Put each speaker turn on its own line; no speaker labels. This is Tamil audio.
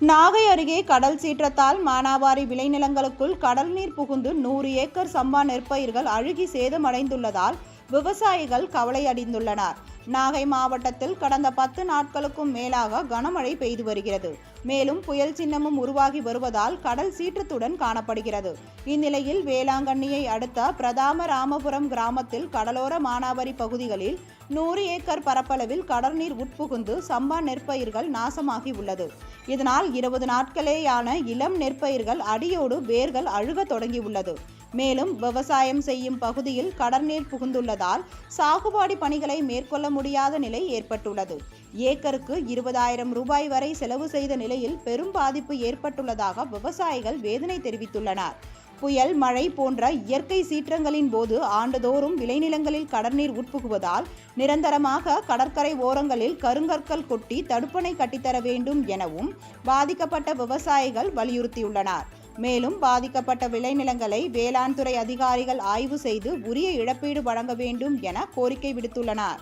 நாகை அருகே கடல் சீற்றத்தால் மானாவாரி விளைநிலங்களுக்குள் கடல் நீர் புகுந்து நூறு ஏக்கர் சம்பா நெற்பயிர்கள் அழுகி சேதமடைந்துள்ளதால் விவசாயிகள் கவலையடைந்துள்ளனர். நாகை மாவட்டத்தில் கடந்த பத்து நாட்களுக்கும் மேலாக கனமழை பெய்து வருகிறது. மேலும் புயல் சின்னமும் உருவாகி வருவதால் கடல் சீற்றத்துடன் காணப்படுகிறது. இந்நிலையில் வேளாங்கண்ணியை அடுத்த பிரதாம ராமபுரம் கிராமத்தில் கடலோர மானாவாரி பகுதிகளில் நூறு ஏக்கர் பரப்பளவில் கடல்நீர் உட்புகுந்து சம்பா நெற்பயிர்கள் நாசமாகி உள்ளது இதனால் இருபது நாட்களேயான இளம் நெற்பயிர்கள் அடியோடு வேர்கள் அழுகத் தொடங்கியுள்ளது. மேலும் விவசாயம் செய்யும் பகுதியில் கடற்நீர் புகுந்துள்ளதால் சாகுபாடி பணிகளை மேற்கொள்ள முடியாத நிலை ஏற்பட்டுள்ளது. ஏக்கருக்கு இருபதாயிரம் ரூபாய் வரை செலவு செய்த நிலையில் பெரும் பாதிப்பு ஏற்பட்டுள்ளதாக விவசாயிகள் வேதனை தெரிவித்துள்ளனர். புயல் மழை போன்ற இயற்கை சீற்றங்களின் போது ஆண்டுதோறும் விளைநிலங்களில் கடற்நீர் உட்புகுவதால் நிரந்தரமாக கடற்கரை ஓரங்களில் கருங்கற்கள் கொட்டி தடுப்பணை கட்டித்தர வேண்டும் எனவும் பாதிக்கப்பட்ட விவசாயிகள் வலியுறுத்தியுள்ளனர். மேலும் பாதிக்கப்பட்ட விளைநிலங்களை வேளாண் துறை அதிகாரிகள் ஆய்வு செய்து உரிய இழப்பீடு வழங்க வேண்டும் என கோரிக்கை விடுத்துள்ளனர்.